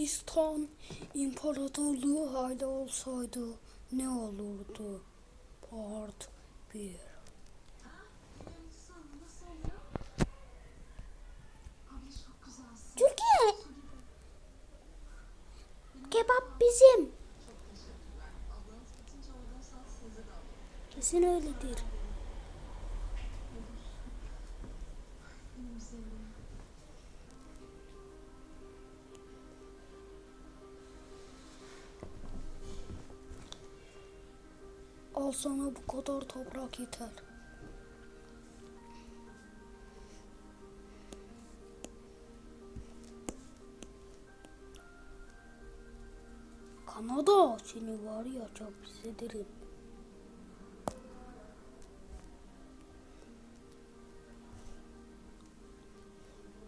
Moğolistan İmparatorluğu hala olsaydı ne olurdu? Part 1 Türkiye. Kebap bizim. Kesin öyledir. Al sana bu kadar toprak yeter. Kanada seni var ya çok pis ederim.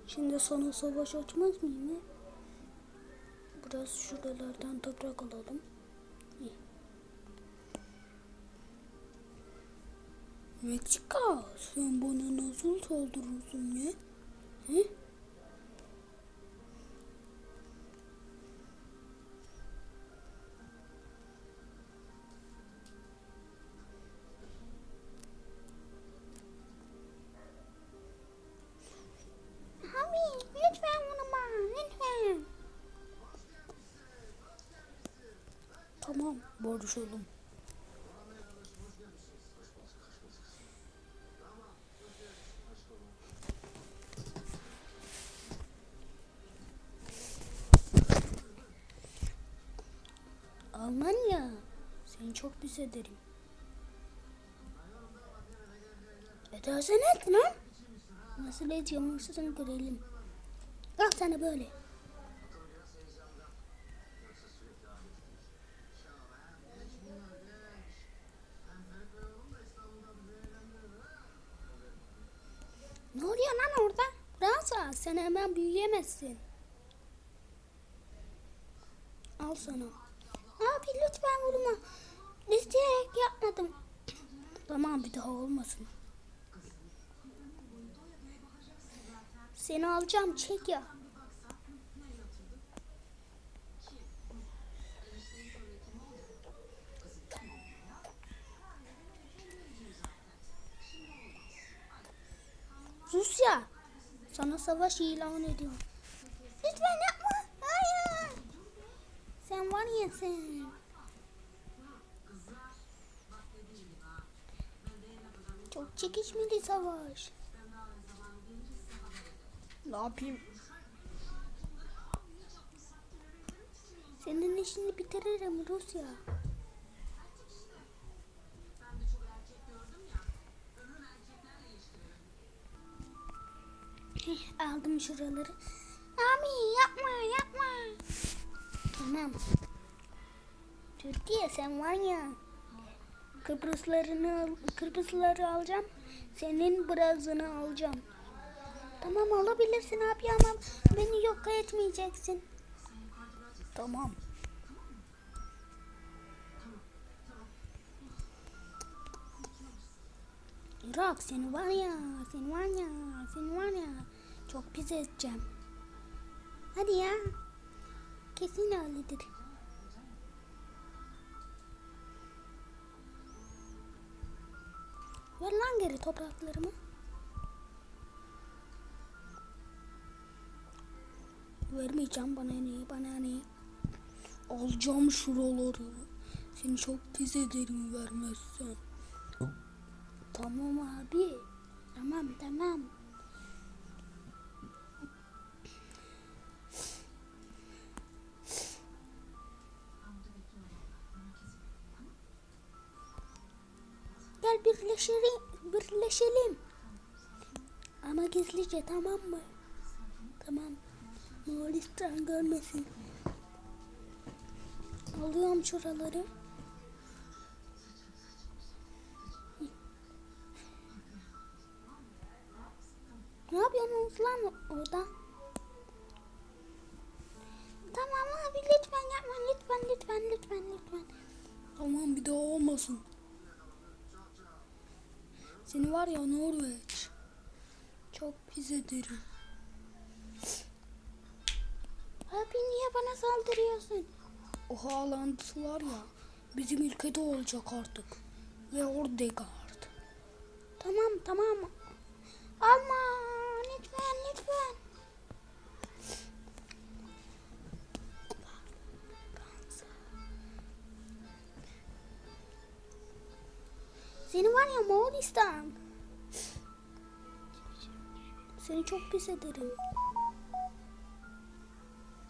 Şimdi sana savaş açmaz mıyım? Biraz şuralardan toprak alalım. Meksika sen bana nasıl saldırırsın ya? He? Tamam barışalım. Almanya seni çok pis ederim. Edersen et lan. Nasıl ediyorum seni görelim. Al sana böyle. Ne oluyor lan orada? Fransa sen hemen büyüyemezsin. Al sana. Abi lütfen vurma. İsteyerek yapmadım. Tamam bir daha olmasın. Seni alacağım çek ya. Rusya sana savaş ilan ediyorum. Lütfen yapma. Hayır. Sen. Çok çekişmeli savaş. Ne yapayım? Senin işini bitiririm Rusya. Aldım şuraları. Abi yapma yapma. Tamam. Türkiye sen var ya. Kıbrıslarını Kıbrısları alacağım. Senin birazını alacağım. Tamam alabilirsin abi ama beni yok etmeyeceksin. Tamam. Irak seni var ya, seni var ya, seni var ya. Çok pis edeceğim. Hadi ya. Kesin öyledir. Geri topraklarımı. Vermeyeceğim bana ne, bana ne. Alacağım şuraları. Seni çok pis ederim vermezsen. Tamam abi. Tamam tamam. Gel birleşelim, birleşelim. Ama gizlice tamam mı? Tamam. Moğolistan görmesin. Alıyorum şuraları. Ne yapıyorsunuz lan orada? Tamam abi lütfen yapma lütfen lütfen lütfen lütfen. Tamam bir daha olmasın. Seni var ya Norveç. Çok pis ederim. Abi niye bana saldırıyorsun? O haalandısı var ya bizim ülkede olacak artık. Ve Odegaard. Tamam tamam. Alma lütfen lütfen. Seni var ya Moğolistan. Seni çok pis ederim.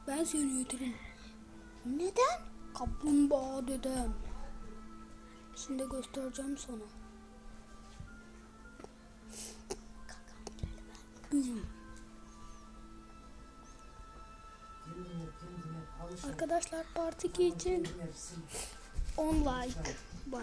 Ben seni yedirim. Neden? Kaplumbağa dedem. Şimdi göstereceğim sana. Arkadaşlar part 2 için 10 like. Bay bay.